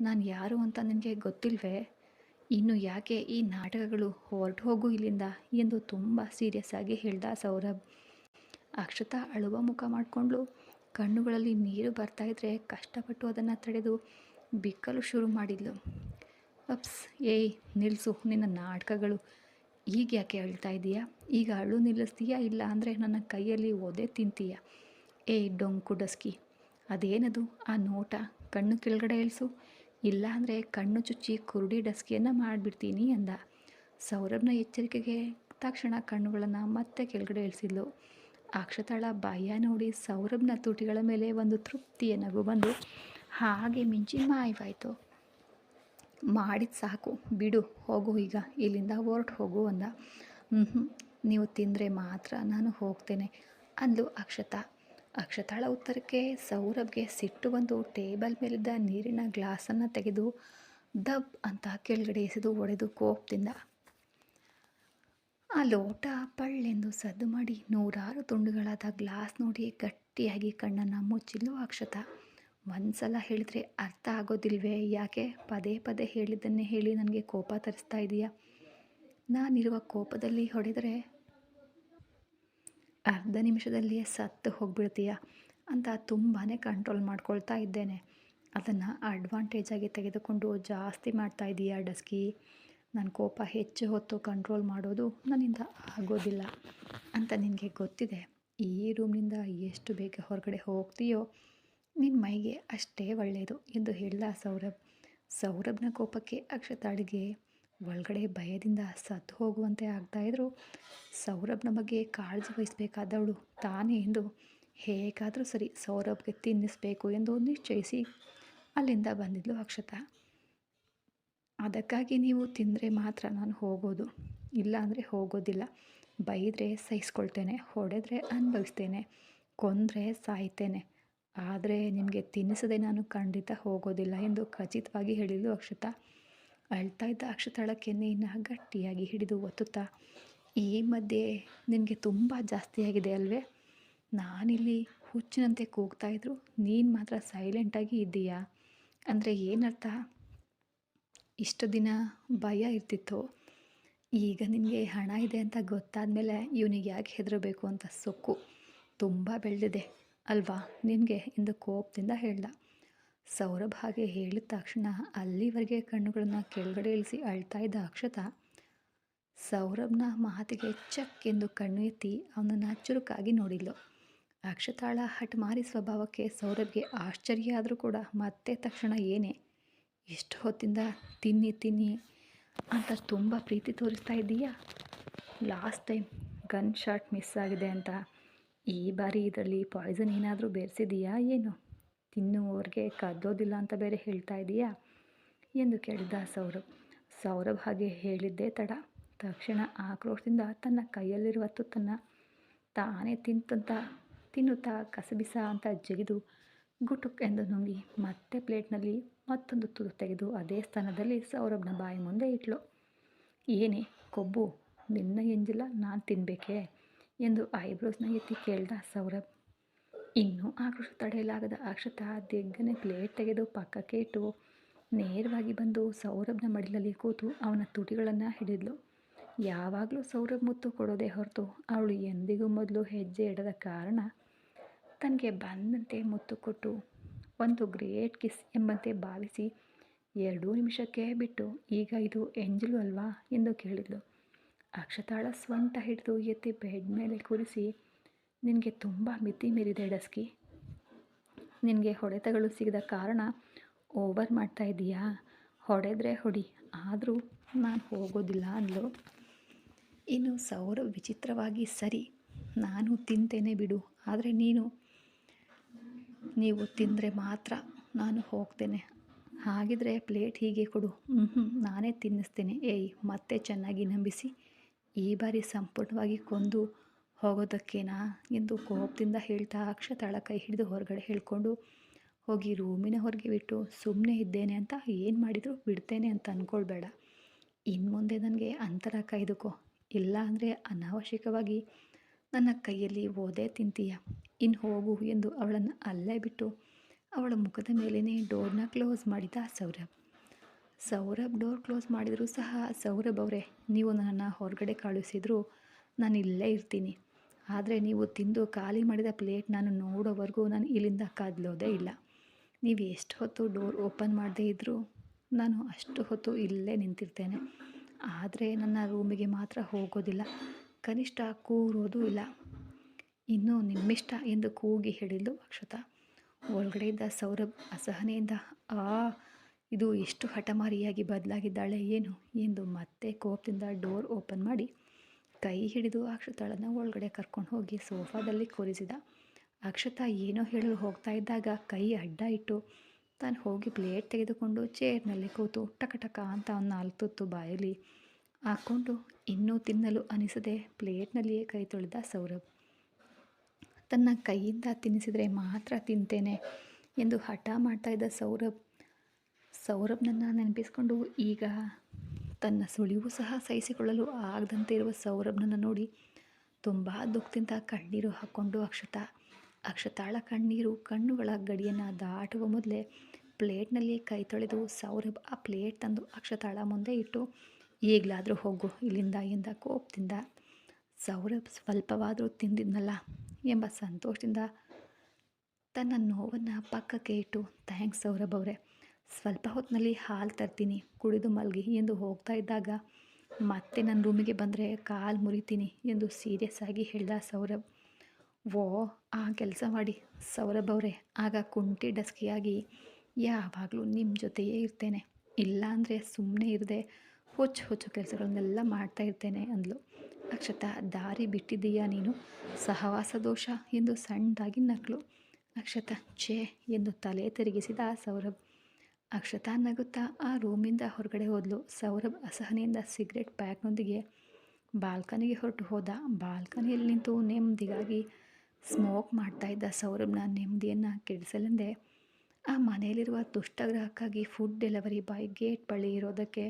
ನಾನು ಯಾರು ಅಂತ ನಿನಗೆ ಗೊತ್ತಿಲ್ವೇ? ಇನ್ನು ಯಾಕೆ ಈ ನಾಟಕಗಳು ಹೊರಟು ಹೋಗು ಇಲ್ಲಿಂದ ಎಂದು ತುಂಬ ಸೀರಿಯಸ್ ಆಗಿ ಹೇಳ್ದ ಸೌರಭ್. ಅಕ್ಷತಾ ಅಳುವ ಮುಖ ಮಾಡಿಕೊಂಡ್ಲು. ಕಣ್ಣುಗಳಲ್ಲಿ ನೀರು ಬರ್ತಾ ಇದ್ರೆ ಕಷ್ಟಪಟ್ಟು ಅದನ್ನು ತಡೆದು ಬಿಕ್ಕಲು ಶುರು ಮಾಡಿದ್ಲು. ಅಪ್ಸ್, ಏಯ್ ನಿಲ್ಲಿಸು ನಿನ್ನ ನಾಟಕಗಳು. ಈಗ ಯಾಕೆ ಅಳ್ತಾ ಇದೀಯಾ? ಈಗ ಅಳು ನಿಲ್ಲಿಸ್ತೀಯಾ ಇಲ್ಲ ಅಂದರೆ ನನ್ನ ಕೈಯಲ್ಲಿ ಓದೆ ತಿಂತೀಯ? ಏಯ್, ಡೊಂಕು ಡಸ್ಕಿ. ಅದೇನದು? ಆ ನೋಟ? ಕಣ್ಣು ಕೆಳಗಡೆ ಇಳಿಸು ಇಲ್ಲ ಅಂದರೆ ಕಣ್ಣು ಚುಚ್ಚಿ ಕುರುಡಿ ಡಸ್ಕಿಯನ್ನು ಮಾಡಿಬಿಡ್ತೀನಿ ಅಂದ. ಸೌರಭ್ನ ಎಚ್ಚರಿಕೆಗೆ ತಕ್ಷಣ ಕಣ್ಣುಗಳನ್ನು ಮತ್ತೆ ಕೆಳಗಡೆ ಇಳಿಸಿದ್ಲು. ಅಕ್ಷತಾಳ ಬಾಯ ನೋಡಿ ಸೌರಭ್ನ ತುಟಿಗಳ ಮೇಲೆ ಒಂದು ತೃಪ್ತಿಯ ನಗು ಬಂದು, ಹಾಗೆ ಮಿಂಚಿ ಮಾಯವಾಯಿತು. ಮಾಡಿದ ಸಾಕು. ಬಿಡು, ಹೋಗು ಈಗ. ಇಲ್ಲಿಂದ ಹೊರಟು ಹೋಗು ಅಂದ. ಹ್ಞೂ ನೀವು ತಿಂದರೆ ಮಾತ್ರ ನಾನು ಹೋಗ್ತೇನೆ ಅಂದು ಅಕ್ಷತಾ. ಅಕ್ಷತಾಳ ಉತ್ತರಕ್ಕೆ ಸೌರಭ್ಗೆ ಸಿಟ್ಟು ಬಂದು ಟೇಬಲ್ ಮೇಲಿದ್ದ ನೀರಿನ ಗ್ಲಾಸನ್ನು ತೆಗೆದು ದಬ್ ಅಂತ ಕೆಳಗಡೆ ಎಸೆದು ಒಡೆದು ಕೋಪದಿಂದ. ಆ ಲೋಟ ಪಳ್ಳೆಂದು ಸದ್ದು ಮಾಡಿ ನೂರಾರು ತುಂಡುಗಳಾದ ಗ್ಲಾಸ್ ನೋಡಿ ಗಟ್ಟಿಯಾಗಿ ಕಣ್ಣನ್ನು ಮುಚ್ಚಿದ್ಲು ಅಕ್ಷತ. ಒಂದು ಹೇಳಿದ್ರೆ ಅರ್ಥ ಆಗೋದಿಲ್ವೇ? ಯಾಕೆ? ಪದೇ ಪದೇ ಹೇಳಿದ್ದನ್ನೇ ಹೇಳಿ ನನಗೆ ಕೋಪ ತರಿಸ್ತಾ ಇದೆಯಾ? ನಾನಿರುವ ಕೋಪದಲ್ಲಿ ಹೊಡೆದರೆ ಅರ್ಧ ನಿಮಿಷದಲ್ಲಿಯೇ ಸತ್ತು ಹೋಗ್ಬಿಡ್ತೀಯ ಅಂತ ತುಂಬಾ ಕಂಟ್ರೋಲ್ ಮಾಡ್ಕೊಳ್ತಾ ಇದ್ದೇನೆ. ಅದನ್ನು ಅಡ್ವಾಂಟೇಜಾಗಿ ತೆಗೆದುಕೊಂಡು ಜಾಸ್ತಿ ಮಾಡ್ತಾ ಇದೀಯ ಡಸ್ಕಿ? ನನ್ನ ಕೋಪ ಹೆಚ್ಚು ಹೊತ್ತು ಕಂಟ್ರೋಲ್ ಮಾಡೋದು ನನ್ನಿಂದ ಆಗೋದಿಲ್ಲ ಅಂತ ನಿನಗೆ ಗೊತ್ತಿದೆ. ಈ ರೂಮ್ನಿಂದ ಎಷ್ಟು ಬೇಗ ಹೊರಗಡೆ ಹೋಗ್ತೀಯೋ? ನಿನ್ನ ಮೈಗೆ ಅಷ್ಟೇ ಒಳ್ಳೆಯದು ಎಂದು ಹೇಳಿದ ಸೌರಭ್. ಸೌರಭ್ನ ಕೋಪಕ್ಕೆ ಅಕ್ಷತಾಳಿಗೆ ಒಳಗಡೆ ಭಯದಿಂದ ಸತ್ತು ಹೋಗುವಂತೆ ಆಗ್ತಾಯಿದ್ರು ಸೌರಭ್ನ ಬಗ್ಗೆ ಕಾಳಜಿ ವಹಿಸಬೇಕಾದವಳು ತಾನೇ ಎಂದು ಹೇಗಾದರೂ ಸರಿ ಸೌರಭ್ಗೆ ತಿನ್ನಿಸ್ಬೇಕು ಎಂದು ನಿಶ್ಚಯಿಸಿ ಅಲ್ಲಿಂದ ಬಂದಿದ್ಲು ಅಕ್ಷತಾ. ಅದಕ್ಕಾಗಿ ನೀವು ತಿಂದರೆ ಮಾತ್ರ ನಾನು ಹೋಗೋದು. ಇಲ್ಲ ಅಂದರೆ ಹೋಗೋದಿಲ್ಲ. ಬೈದರೆ ಸಹಿಸ್ಕೊಳ್ತೇನೆ, ಹೊಡೆದ್ರೆ ಅನುಭವಿಸ್ತೇನೆ, ಕೊಂದರೆ ಸಾಯ್ತೇನೆ. ಆದರೆ ನಿಮಗೆ ತಿನ್ನಿಸದೆ ನಾನು ಖಂಡಿತ ಹೋಗೋದಿಲ್ಲ ಎಂದು ಖಚಿತವಾಗಿ ಹೇಳಿದ್ಲು ಅಕ್ಷತಾ. ಅಳ್ತಾ ಇದ್ದ ಅಕ್ಷತಾಳ ಕೆನ್ನೆಯನ್ನು ಗಟ್ಟಿಯಾಗಿ ಹಿಡಿದು ಒತ್ತುತ್ತಾ, ಈ ಮಧ್ಯೆ ನಿನಗೆ ತುಂಬ ಜಾಸ್ತಿಯಾಗಿದೆ ಅಲ್ವೇ? ನಾನಿಲ್ಲಿ ಹುಚ್ಚಿನಂತೆ ಕೂಗ್ತಾ ಇದ್ರು, ನೀನು ಮಾತ್ರ ಸೈಲೆಂಟಾಗಿ ಇದ್ದೀಯಾ? ಅಂದರೆ ಏನರ್ಥ? ಇಷ್ಟು ದಿನ ಭಯ ಇರ್ತಿತ್ತು? ಈಗ ನಿನಗೆ ಹಣ ಇದೆ ಅಂತ ಗೊತ್ತಾದ ಮೇಲೆ ಇವನಿಗೆ ಯಾಕೆ ಹೆದರಬೇಕು ಅಂತ ಸೊಕ್ಕು ತುಂಬ ಬೆಳೆದಿದೆ, ಅಲ್ವಾ? ನಿನಗೆ ಎಂದು ಕೋಪದಿಂದ ಹೇಳ್ದ. ಸೌರಭ್ ಹಾಗೆ ಹೇಳಿದ ತಕ್ಷಣ ಅಲ್ಲಿವರೆಗೆ ಕಣ್ಣುಗಳನ್ನು ಕೆಳಗಡೆ ಇಳಿಸಿ ಅಳ್ತಾ ಇದ್ದ ಅಕ್ಷತಾ, ಸೌರಭ್ನ ಮಾತಿಗೆ ಚಕ್ ಎಂದು ಕಣ್ಣು ಎತ್ತಿ ಅವನನ್ನು ಚುರುಕಾಗಿ ನೋಡಿದ್ಲು. ಅಕ್ಷತಾಳ ಹಠಮಾರಿ ಸ್ವಭಾವಕ್ಕೆ ಸೌರಭ್ಗೆ ಆಶ್ಚರ್ಯ ಆದರೂ ಕೂಡ ಮತ್ತೆ ತಕ್ಷಣ ಏನೇ ಎಷ್ಟು ಹೊತ್ತಿಂದ ತಿನ್ನಿ ತಿನ್ನಿ ಅಂತ ತುಂಬ ಪ್ರೀತಿ ತೋರಿಸ್ತಾ ಇದ್ದೀಯಾ? Last time gun shot miss ಆಗಿದೆ ಅಂತ ಈ ಬಾರಿ ಇದರಲ್ಲಿ ಪಾಯ್ಸನ್ ಏನಾದರೂ ಬೆರೆಸಿದೀಯಾ ಏನು? ತಿನ್ನುವವರೆಗೆ ಕದ್ದೋದಿಲ್ಲ ಅಂತ ಬೇರೆ ಹೇಳ್ತಾ ಇದೀಯಾ? ಎಂದು ಕೇಳಿದ ಸೌರಭ್ ಸೌರಭ್ ಹಾಗೆ ಹೇಳಿದ್ದೇ ತಡ. ತಕ್ಷಣ ಆಕ್ರೋಶದಿಂದ ತನ್ನ ಕೈಯಲ್ಲಿರುವ ತುತ್ತನ್ನು ತಾನೇ ತಿಂತಂತ, ತಿನ್ನುತ್ತಾ ಕಸಬಿಸ ಅಂತ ಜಗಿದು ಗುಟುಕ್ ಎಂದು ನುಂಗಿ ಮತ್ತೆ ಪ್ಲೇಟ್ನಲ್ಲಿ ಮತ್ತೊಂದು ತುತ್ತು ತೆಗೆದು ಅದೇ ಸ್ಥಾನದಲ್ಲಿ ಸೌರಭ್ನ ಬಾಯಿ ಮುಂದೆ ಇಟ್ಲು. ಏನೇ ಕೊಬ್ಬು, ನಿನ್ನ ಎಂಜಿಲ್ಲ, ನಾನು ತಿನ್ನಬೇಕೇ ಎಂದು ಐಬ್ರೋಸ್ನ ಎತ್ತಿ ಕೇಳ್ದ ಸೌರಭ್. ಇನ್ನೂ ಆಕ್ರೋಶ ತಡೆಯಲಾಗದ ಅಕ್ಷತಾ ದಿಗ್ಗನೆ ಪ್ಲೇಟ್ ತೆಗೆದು ಪಕ್ಕಕ್ಕೆ ಇಟ್ಟು ನೇರವಾಗಿ ಬಂದು ಸೌರಭ್ನ ಮಡಿಲಲ್ಲಿ ಕೂತು ಅವನ ತುಟಿಗಳನ್ನು ಹಿಡಿದ್ಲು. ಯಾವಾಗಲೂ ಸೌರಭ್ ಮುತ್ತು ಕೊಡೋದೇ ಹೊರತು ಅವಳು ಎಂದಿಗೂ ಮೊದಲು ಹೆಜ್ಜೆ ಇಡದ ಕಾರಣ ತನಗೆ ಬಂದಂತೆ ಮುತ್ತು ಕೊಟ್ಟು ಒಂದು ಗ್ರೇಟ್ ಕಿಸ್ ಎಂಬಂತೆ ಭಾವಿಸಿ ಎರಡೂ ನಿಮಿಷಕ್ಕೆ ಬಿಟ್ಟು ಈಗ ಇದು ಎಂಜಲು ಅಲ್ವಾ ಎಂದು ಕೇಳಿದ್ಲು. ಅಕ್ಷತಾಳ ಸ್ವಂಟ ಹಿಡಿದು ಎತ್ತಿ ಬೆಡ್ ಮೇಲೆ ಕೂರಿಸಿ ನಿನಗೆ ತುಂಬ ಮಿತಿ ಮೀರಿದೆ ಡಸ್ಕಿ. ನಿನಗೆ ಹೊಡೆತಗಳು ಸಿಗದ ಕಾರಣ ಓವರ್ ಮಾಡ್ತಾ ಇದ್ದೀಯಾ ಹೊಡೆದ್ರೆ ಹೊಡಿ, ಆದರೂ ನಾನು ಹೋಗೋದಿಲ್ಲ ಅಂದಳು ಇನ್ನು ಸೌರ ವಿಚಿತ್ರವಾಗಿ, ಸರಿ, ನಾನು ತಿಂತೇನೆ ಬಿಡು, ಆದರೆ ನೀನು, ನೀವು ತಿಂದರೆ ಮಾತ್ರ ನಾನು ಹೋಗ್ತೇನೆ. ಹಾಗಿದ್ರೆ ಪ್ಲೇಟ್ ಹೀಗೆ ಕೊಡು. ಹ್ಞೂ ನಾನೇ ತಿನ್ನಿಸ್ತೇನೆ. ಏಯ್, ಮತ್ತೆ ಚೆನ್ನಾಗಿ ನಂಬಿಸಿ. ಈ ಬಾರಿ ಸಂಪೂರ್ಣವಾಗಿ ಕೊಂದು ಹೋಗೋದಕ್ಕೇನಾ ಎಂದು ಕೋಪದಿಂದ ಹೇಳ್ತಾ ಅಕ್ಷತಾಳ ಕೈ ಹಿಡಿದು ಹೊರಗಡೆ ಹೇಳ್ಕೊಂಡು, ಹೋಗಿ ರೂಮಿನ ಹೊರಗೆ ಬಿಟ್ಟು ಸುಮ್ಮನೆ ಇದ್ದೇನೆ ಅಂತ ಏನು ಮಾಡಿದರೂ ಬಿಡ್ತೇನೆ ಅಂತ ಅಂದ್ಕೊಳ್ಬೇಡ ಇನ್ನು ಮುಂದೆ ನನಗೆ ಅಂತರ ಕಾಯ್ದುಕೋ. ಇಲ್ಲ ಅಂದರೆ ಅನಾವಶ್ಯಕವಾಗಿ ನನ್ನ ಕೈಯಲ್ಲಿ ಓದೇ ತಿಂತೀಯ. ಇನ್ನು ಹೋಗು ಎಂದು ಅವಳನ್ನು ಅಲ್ಲೇ ಬಿಟ್ಟು, ಅವಳ ಮುಖದ ಮೇಲೇ ಡೋರ್ನ ಕ್ಲೋಸ್ ಮಾಡಿದ ಸೌರಭ್. ಸೌರಭ್ ಡೋರ್ ಕ್ಲೋಸ್ ಮಾಡಿದರೂ ಸಹ, ಸೌರಭ್ ಅವರೇ, ನೀವು ನನ್ನನ್ನು ಹೊರಗಡೆ ಕಳಿಸಿದರೂ ನಾನು ಇಲ್ಲೇ ಇರ್ತೀನಿ. ಆದರೆ ನೀವು ತಿಂದು ಖಾಲಿ ಮಾಡಿದ ಪ್ಲೇಟ್ ನಾನು ನೋಡೋವರೆಗೂ ನಾನು ಇಲ್ಲಿಂದ ಕದಲೋದೇ ಇಲ್ಲ. ನೀವು ಎಷ್ಟು ಹೊತ್ತು ಡೋರ್ ಓಪನ್ ಮಾಡದೇ ಇದ್ದರೂ ನಾನು ಅಷ್ಟು ಹೊತ್ತು ಇಲ್ಲೇ ನಿಂತಿರ್ತೇನೆ. ಆದರೆ ನನ್ನ ರೂಮಿಗೆ ಮಾತ್ರ ಹೋಗೋದಿಲ್ಲ. ಕನಿಷ್ಠ ಕೂರೋದು ಇಲ್ಲ. ಇನ್ನೂ ನಿಮ್ಮಿಷ್ಟ ಎಂದು ಕೂಗಿ ಹೇಳಿದ್ಲು ಅಕ್ಷತಾ. ಒಳಗಡೆಯಿಂದ ಸೌರಭ್ ಅಸಹನೆಯಿಂದ, ಆ, ಇದು ಎಷ್ಟು ಹಠಮಾರಿಯಾಗಿ ಬದಲಾಗಿದ್ದಾಳೆ, ಏನು? ಎಂದು ಮತ್ತೆ ಕೋಪದಿಂದ ಡೋರ್ ಓಪನ್ ಮಾಡಿ ಕೈ ಹಿಡಿದು ಅಕ್ಷತಾಳನ್ನು ಒಳಗಡೆ ಕರ್ಕೊಂಡು ಹೋಗಿ ಸೋಫಾದಲ್ಲಿ ಕೂರಿಸಿದ. ಅಕ್ಷತಾ ಏನೋ ಹೇಳಲು ಹೋಗ್ತಾ ಇದ್ದಾಗ ಕೈ ಅಡ್ಡ ಇಟ್ಟು ತಾನು ಹೋಗಿ ಪ್ಲೇಟ್ ತೆಗೆದುಕೊಂಡು ಚೇರ್ನಲ್ಲಿ ಕೂತು ಟಕ ಟಕ ಅಂತ ಅವನ್ನ ಅಲ್ತುತ್ತು ತುತ್ತು ಬಾಯಲ್ಲಿ ಹಾಕ್ಕೊಂಡು ಇನ್ನೂ ತಿನ್ನಲು ಅನಿಸದೆ ಪ್ಲೇಟ್ನಲ್ಲಿಯೇ ಕೈ ತೊಳೆದ ಸೌರಭ್. ತನ್ನ ಕೈಯಿಂದ ತಿನ್ನಿಸಿದರೆ ಮಾತ್ರ ತಿಂತೇನೆ ಎಂದು ಹಠ ಮಾಡ್ತಾ ಇದ್ದ ಸೌರಭ್. ಸೌರಭ್ನನ್ನು ನೆನಪಿಸ್ಕೊಂಡು ಈಗ ತನ್ನ ಸುಳಿವು ಸಹ ಸಹಿಸಿಕೊಳ್ಳಲು ಆಗದಂತೆ ಇರುವ ಸೌರಭ್ನನ್ನು ನೋಡಿ ತುಂಬ ದುಃಖದಿಂದ ಕಣ್ಣೀರು ಹಾಕ್ಕೊಂಡು ಅಕ್ಷತಾ, ಅಕ್ಷತಾಳ ಕಣ್ಣೀರು ಕಣ್ಣುಗಳ ಗಡಿಯನ್ನು ದಾಟುವ ಮೊದಲೇ ಪ್ಲೇಟ್ನಲ್ಲಿ ಕೈ ತೊಳೆದು ಸೌರಭ್ ಆ ಪ್ಲೇಟ್ ತಂದು ಅಕ್ಷತಾಳ ಮುಂದೆ ಇಟ್ಟು, ಈಗಲಾದರೂ ಹೋಗು ಇಲ್ಲಿಂದ ಎಂದ ಕೋಪದಿಂದ. ಸೌರಭ್ ಸ್ವಲ್ಪವಾದರೂ ತಿಂದಿದ್ನಲ್ಲ ಎಂಬ ಸಂತೋಷದಿಂದ ತನ್ನ ನೋವನ್ನು ಪಕ್ಕಕ್ಕೆ ಇಟ್ಟು, ಥ್ಯಾಂಕ್ಸ್ ಸೌರಭ್ ಅವರೇ. ಸ್ವಲ್ಪ ಹೊತ್ತಿನಲ್ಲಿ ಹಾಲು ತರ್ತೀನಿ, ಕುಡಿದು ಮಲಗಿ ಎಂದು ಹೋಗ್ತಾ ಇದ್ದಾಗ ಮತ್ತೆ ನನ್ನ ರೂಮಿಗೆ ಬಂದರೆ ಕಾಲು ಮುರಿತೀನಿ ಎಂದು ಸೀರಿಯಸ್ ಆಗಿ ಹೇಳ್ದ ಸೌರಭ್. ಓ ಆ ಕೆಲಸ ಮಾಡಿ ಸೌರಭ್ ಅವರೇ, ಆಗ ಕುಂಟಿ ಡಸ್ಕಿಯಾಗಿ ಯಾವಾಗಲೂ ನಿಮ್ಮ ಜೊತೆಯೇ ಇರ್ತೇನೆ. ಇಲ್ಲ ಅಂದರೆ ಸುಮ್ಮನೆ ಇರದೆ ಹುಚ್ಚು ಹುಚ್ಚು ಕೆಲಸಗಳನ್ನೆಲ್ಲ ಮಾಡ್ತಾ ಇರ್ತೇನೆ ಅಂದಳು ಅಕ್ಷತ, ದಾರಿ ಬಿಟ್ಟಿದ್ದೀಯಾ ನೀನು? ಸಹವಾಸ ದೋಷ? ಎಂದು ಸಣ್ಣದಾಗಿ ನಕ್ಳು ಅಕ್ಷತ, ಛೇ, ಎಂದು ತಲೆ ತಿರುಗಿಸಿದ ಸೌರಭ್. ಅಕ್ಷತಾ ನಗುತ್ತಾ ಆ ರೂಮಿಂದ ಹೊರಗಡೆ ಹೋದ್ಲು. ಸೌರಭ್ ಅಸಹನೆಯಿಂದ ಸಿಗರೆಟ್ ಪ್ಯಾಕ್ನೊಂದಿಗೆ ಬಾಲ್ಕನಿಗೆ ಹೊರಟು ಹೋದ. ಬಾಲ್ಕನಿಯಲ್ಲಿ ನಿಂತು ನೆಮ್ಮದಿಗಾಗಿ ಸ್ಮೋಕ್ ಮಾಡ್ತಾ ಇದ್ದ ಸೌರಭ್ನ ನೆಮ್ಮದಿಯನ್ನು ಕೆಡಿಸಲೆಂದೇ ಆ ಮನೆಯಲ್ಲಿರುವ ದುಷ್ಟಗ್ರಹಕ್ಕಾಗಿ ಫುಡ್ ಡೆಲಿವರಿ ಬಾಯ್ ಗೇಟ್ ಬಳಿ ಇರೋದಕ್ಕೆ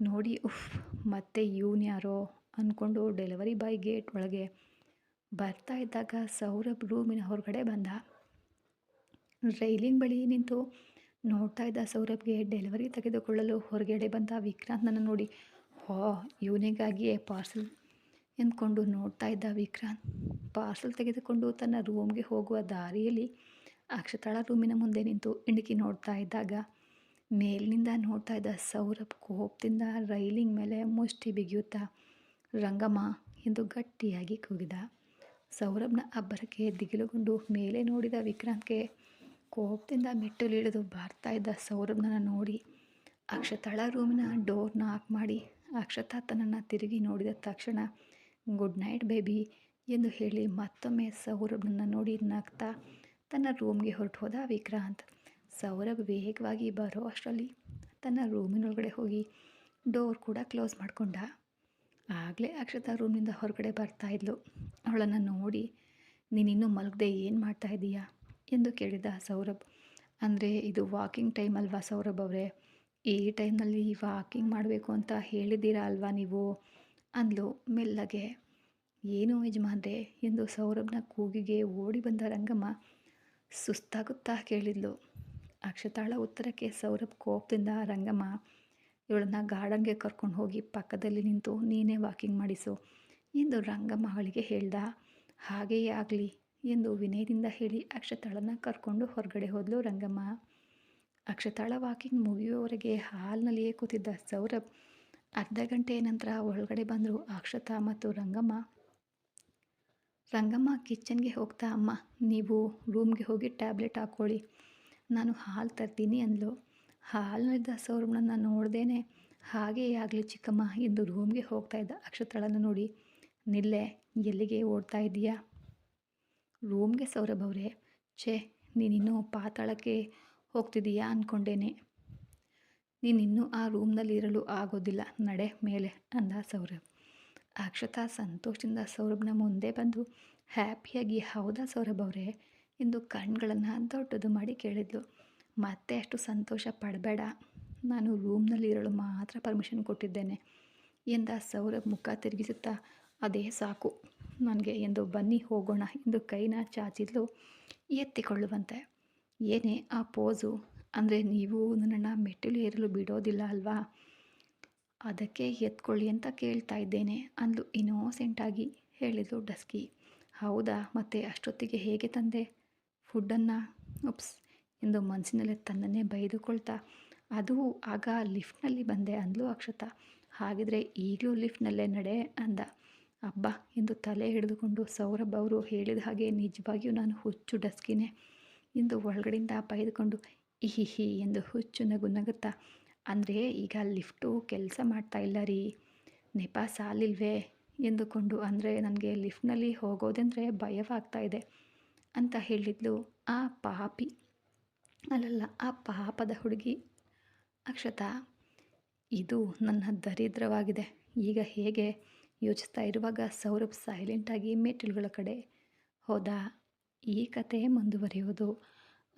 ನೋಡಿ, ಉಫ್, ಮತ್ತೆ ಯಾರೋ? ಅಂದ್ಕೊಂಡು ಡೆಲಿವರಿ ಬಾಯ್ ಗೇಟ್ ಒಳಗೆ ಬರ್ತಾ ಇದ್ದಾಗ ಸೌರಭ್ ರೂಮಿನ ಹೊರಗಡೆ ಬಂದ. ರೈಲಿಂಗ್ ಬಳಿ ನಿಂತು ನೋಡ್ತಾ ಇದ್ದ ಸೌರಭ್ಗೆ ಡೆಲಿವರಿ ತೆಗೆದುಕೊಳ್ಳಲು ಹೊರಗಡೆ ಬಂದ ವಿಕ್ರಾಂತ್ನನ್ನು ನೋಡಿ, ಹೋ, ಇವನಿಗಾಗಿಯೇ ಪಾರ್ಸೆಲ್ ಎಂದ್ಕೊಂಡು ನೋಡ್ತಾ ಇದ್ದ ವಿಕ್ರಾಂತ್ ಪಾರ್ಸೆಲ್ ತೆಗೆದುಕೊಂಡು ತನ್ನ ರೂಮ್ಗೆ ಹೋಗುವ ದಾರಿಯಲ್ಲಿ ಅಕ್ಷತಾಳ ರೂಮಿನ ಮುಂದೆ ನಿಂತು ಇಣುಕಿ ನೋಡ್ತಾ ಇದ್ದಾಗ, ಮೇಲಿನಿಂದ ನೋಡ್ತಾ ಇದ್ದ ಸೌರಭ್ ಕೋಪದಿಂದ ರೈಲಿಂಗ್ ಮೇಲೆ ಮುಷ್ಟಿ ಬಿಗಿಯುತ್ತಾ, ರಂಗಮ್ಮ ಎಂದು ಗಟ್ಟಿಯಾಗಿ ಕೂಗಿದ. ಸೌರಭ್ನ ಅಬ್ಬರಕ್ಕೆ ದಿಗಿಲುಗೊಂಡು ಮೇಲೆ ನೋಡಿದ ವಿಕ್ರಾಂತ್ಗೆ ಕೋಪದಿಂದ ಮೆಟ್ಟಲಿಳಿದು ಬರ್ತಾ ಇದ್ದ ಸೌರಭ್ನ ನೋಡಿ ಅಕ್ಷತಾಳ ರೂಮಿನ ಡೋರ್ ನಾಕ್ ಮಾಡಿ ಅಕ್ಷತಾ ತನ್ನನ್ನು ತಿರುಗಿ ನೋಡಿದ ತಕ್ಷಣ, ಗುಡ್ ನೈಟ್ ಬೇಬಿ ಎಂದು ಹೇಳಿ ಮತ್ತೊಮ್ಮೆ ಸೌರಭ್ನನ್ನು ನೋಡಿ ನಗ್ತಾ ತನ್ನ ರೂಮ್ಗೆ ಹೊರಟು ಹೋದ ವಿಕ್ರಾಂತ್. ಸೌರಭ್ ವೇಗವಾಗಿ ಬರೋ ಅಷ್ಟರಲ್ಲಿ ತನ್ನ ರೂಮಿನೊಳಗಡೆ ಹೋಗಿ ಡೋರ್ ಕೂಡ ಕ್ಲೋಸ್ ಮಾಡಿಕೊಂಡ. ಆಗಲೇ ಅಕ್ಷತಾ ರೂಮಿಂದ ಹೊರಗಡೆ ಬರ್ತಾ ಇದ್ಲು. ಅವಳನ್ನು ನೋಡಿ, ನೀನಿನ್ನೂ ಮಲಗದೆ ಏನು ಮಾಡ್ತಾ ಇದ್ದೀಯಾ ಎಂದು ಕೇಳಿದ ಸೌರಭ್. ಅಂದರೆ ಇದು ವಾಕಿಂಗ್ ಟೈಮ್ ಅಲ್ವಾ ಸೌರಭ್ ಅವರೇ? ಈ ಟೈಮ್ನಲ್ಲಿ ವಾಕಿಂಗ್ ಮಾಡಬೇಕು ಅಂತ ಹೇಳಿದ್ದೀರಾ ಅಲ್ವಾ ನೀವು? ಅಂದ್ಲು ಮೆಲ್ಲಗೆ. ಏನು ಯಜಮಾನ್ರೆ? ಎಂದು ಸೌರಭ್ನ ಕೂಗಿಗೆ ಓಡಿ ಬಂದ ರಂಗಮ್ಮ ಸುಸ್ತಾಗುತ್ತಾ ಕೇಳಿದ್ಲು. ಅಕ್ಷತಾಳ ಉತ್ತರಕ್ಕೆ ಸೌರಭ್ ಕೋಪದಿಂದ, ರಂಗಮ್ಮ, ಇವಳನ್ನ ಗಾರ್ಡನ್ಗೆ ಕರ್ಕೊಂಡು ಹೋಗಿ ಪಕ್ಕದಲ್ಲಿ ನಿಂತು ನೀನೇ ವಾಕಿಂಗ್ ಮಾಡಿಸು ಎಂದು ರಂಗಮ್ಮ ಅವಳಿಗೆ ಹೇಳ್ದ. ಹಾಗೆಯೇ ಆಗಲಿ ಎಂದು ವಿನಯದಿಂದ ಹೇಳಿ ಅಕ್ಷತಾಳನ ಕರ್ಕೊಂಡು ಹೊರಗಡೆ ಹೋದಳು ರಂಗಮ್ಮ. ಅಕ್ಷತಾಳ ವಾಕಿಂಗ್ ಮುಗಿಯುವವರೆಗೆ ಹಾಲ್ನಲ್ಲಿಯೇ ಕೂತಿದ್ದ ಸೌರಭ್ ಅರ್ಧ ಗಂಟೆಯ ನಂತರ ಒಳಗಡೆ ಬಂದರು ಅಕ್ಷತಾ ಮತ್ತು ರಂಗಮ್ಮ. ರಂಗಮ್ಮ ಕಿಚನ್ಗೆ ಹೋಗ್ತಾ, ಅಮ್ಮ, ನೀವು ರೂಮ್ಗೆ ಹೋಗಿ ಟ್ಯಾಬ್ಲೆಟ್ ಹಾಕ್ಕೊಳ್ಳಿ. ನಾನು ಹಾಲು ತರ್ತೀನಿ ಅಂದಳು ಹಾಲ್ನಲ್ಲಿದ್ದ ಸೌರಭ್ನನ್ನು ನೋಡ್ದೇನೆ, ಹಾಗೇ ಆಗಲಿ ಚಿಕ್ಕಮ್ಮ ಎಂದು ರೂಮ್ಗೆ ಹೋಗ್ತಾ ಇದ್ದ ಅಕ್ಷತಾಳನ್ನು ನೋಡಿ. ನಿಲ್ಲೆ, ಎಲ್ಲಿಗೆ ಓಡ್ತಾ ಇದ್ದೀಯಾ? ರೂಮ್ಗೆ ಸೌರಭ್ ಅವರೇ, ಛೇ, ನೀನಿನ್ನೂ ಪಾತಾಳಕ್ಕೆ ಹೋಗ್ತಿದೀಯಾ ಅಂದ್ಕೊಂಡೇನೆ ನೀನಿನ್ನೂ ಆ ರೂಮ್ನಲ್ಲಿ ಇರಲು ಆಗೋದಿಲ್ಲ, ನಡೆ ಮೇಲೆ ಅಂದ ಸೌರಭ್. ಅಕ್ಷತಾ ಸಂತೋಷದಿಂದ ಸೌರಭ್ನ ಮುಂದೆ ಬಂದು, ಹ್ಯಾಪಿಯಾಗಿ, ಹೌದಾ ಸೌರಭ್ ಅವರೇ? ಎಂದು ಕಣ್ಗಳನ್ನು ದೊಡ್ಡದು ಮಾಡಿ ಕೇಳಿದ್ಲು. ಮತ್ತೆ ಅಷ್ಟು ಸಂತೋಷ ಪಡಬೇಡ, ನಾನು ರೂಮ್ನಲ್ಲಿ ಇರಲು ಮಾತ್ರ ಪರ್ಮಿಷನ್ ಕೊಟ್ಟಿದ್ದೇನೆ, ಎಂದ ಸೌರಭ್ ಮುಖ ತಿರುಗಿಸುತ್ತಾ, ಅದೇ ಸಾಕು. ನನಗೆ ಎಂದು ಬನ್ನಿ ಹೋಗೋಣ ಎಂದು ಕೈನ ಚಾಚಿದ್ಲು. ಎತ್ತಿಕೊಳ್ಳುವಂತೆ. ಏನೇ ಆ ಪೋಸು. ಅಂದರೆ ನೀವು ನನ್ನನ್ನು ಮೆಟ್ಟಿಲು ಏರಲು ಬಿಡೋದಿಲ್ಲ ಅಲ್ವಾ? ಅದಕ್ಕೆ ಎತ್ಕೊಳ್ಳಿ ಅಂತ ಕೇಳ್ತಾ ಇದ್ದೇನೆ ಅಂದು ಇನ್ನೋಸೆಂಟಾಗಿ ಹೇಳಿದ್ಲು ಡಸ್ಕಿ. ಹೌದಾ? ಮತ್ತೆ ಅಷ್ಟೊತ್ತಿಗೆ ಹೇಗೆ ತಂದೆ? ಫುಡ್ಡನ್ನು? ಉಪ್ಸ್ ಎಂದು ಮನಸ್ಸಿನಲ್ಲೇ ತನ್ನನ್ನೇ ಬೈದುಕೊಳ್ತಾ. ಅದು ಆಗ ಲಿಫ್ಟ್ನಲ್ಲಿ ಬಂದೆ ಅಂದ್ಲು ಅಕ್ಷತಾ. ಹಾಗಿದ್ರೆ ಈಗಲೂ ಲಿಫ್ಟ್ನಲ್ಲೇ ನಡೆ ಅಂದ. ಅಬ್ಬ ಎಂದು ತಲೆ ಹಿಡಿದುಕೊಂಡು ಸೌರಭ್ ಅವರು ಹೇಳಿದ ಹಾಗೆ ನಿಜವಾಗಿಯೂ ನಾನು ಹುಚ್ಚು ಡಸ್ಕಿನೇ ಎಂದು ಒಳಗಡೆಯಿಂದ ಬೈದುಕೊಂಡು ಇಹಿ ಎಂದು ಹುಚ್ಚು ನಗು ನಗುತ್ತಾ, ಅಂದರೆ ಈಗ ಲಿಫ್ಟು ಕೆಲಸ ಮಾಡ್ತಾ ಇಲ್ಲ ರೀ. ನೆಪ ಸಾಲಿಲ್ವೇ? ಎಂದುಕೊಂಡು, ಅಂದರೆ ನನಗೆ ಲಿಫ್ಟ್ನಲ್ಲಿ ಹೋಗೋದೆಂದರೆ ಭಯವಾಗ್ತಾ ಇದೆ ಅಂತ ಹೇಳಿದ್ಲು ಆ ಪಾಪಿ. ಅಲ್ಲಲ್ಲ, ಆ ಪಾಪದ ಹುಡುಗಿ ಅಕ್ಷತಾ. ಇದು ನನ್ನ ದರಿದ್ರವಾಗಿದೆ. ಈಗ ಹೇಗೆ ಯೋಚಿಸ್ತಾ ಇರುವಾಗ ಸೌರಭ್ ಸೈಲೆಂಟಾಗಿ ಮೆಟ್ಟಿಲುಗಳ ಕಡೆ ಹೋದ ಈ ಕತೆ ಮುಂದುವರಿಯುವುದು.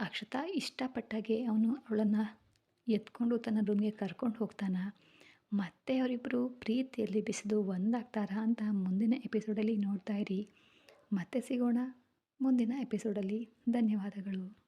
ಅಕ್ಷತಾ ಇಷ್ಟಪಟ್ಟಾಗೆ ಅವನು ಅವಳನ್ನು ಎತ್ಕೊಂಡು ತನ್ನ ರೂಮ್ಗೆ ಕರ್ಕೊಂಡು ಹೋಗ್ತಾನೆ. ಮತ್ತೆ ಅವರಿಬ್ಬರು ಪ್ರೀತಿಯಲ್ಲಿ ಬಿಸಿದು ಒಂದಾಗ್ತಾರಾ ಅಂತ ಮುಂದಿನ ಎಪಿಸೋಡಲ್ಲಿ ನೋಡ್ತಾ ಇರಿ. ಮತ್ತೆ ಸಿಗೋಣ ಮುಂದಿನ ಎಪಿಸೋಡಲ್ಲಿ ಧನ್ಯವಾದಗಳು.